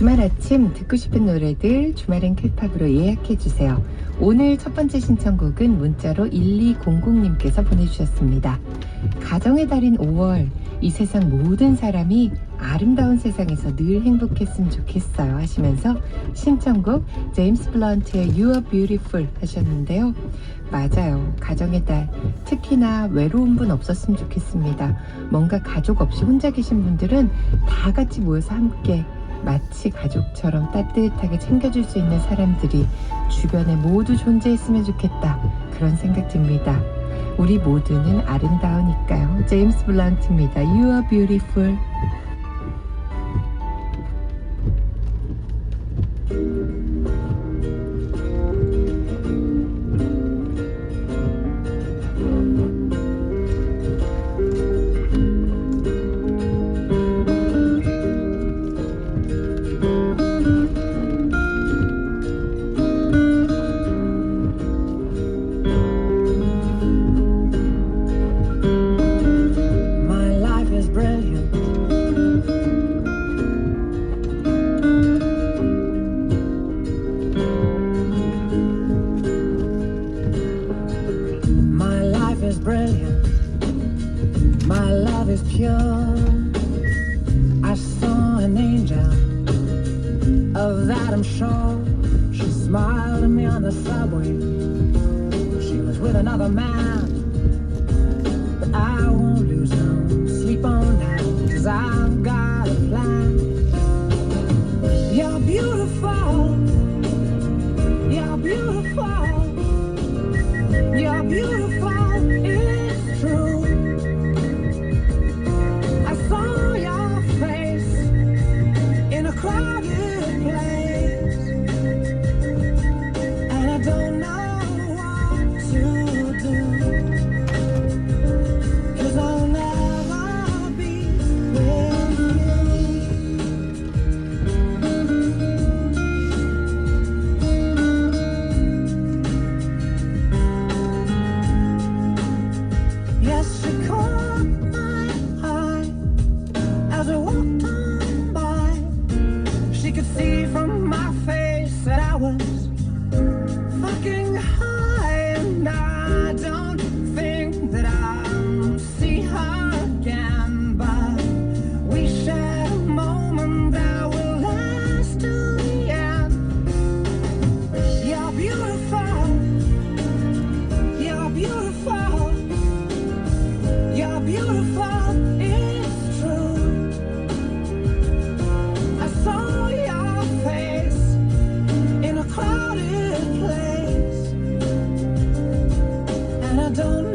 주말 아침 듣고 싶은 노래들 주말엔 캣팝으로 예약해 주세요. 오늘 첫 번째 신청곡은 문자로 1200님께서 보내주셨습니다. 가정의 달인 5월 이 세상 모든 사람이 아름다운 세상에서 늘 행복했으면 좋겠어요 하시면서 신청곡 제임스 블런트의 You Are Beautiful 하셨는데요. 맞아요. 가정의 달 특히나 외로운 분 없었으면 좋겠습니다. 뭔가 가족 없이 혼자 계신 분들은 다 같이 모여서 함께 마치 가족처럼 따뜻하게 챙겨줄 수 있는 사람들이 주변에 모두 존재했으면 좋겠다. 그런 생각 듭니다. 우리 모두는 아름다우니까요. 제임스 블란트입니다. You are beautiful. Is pure. I saw an angel. Of that I'm sure. She smiled at me on the subway. She was with another man. But I won't lose no sleep on that, cause I've got a plan. You're beautiful. You're beautiful. You're beautiful. And I don't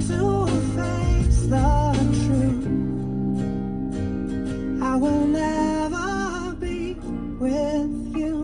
to face the truth. I will never be with you.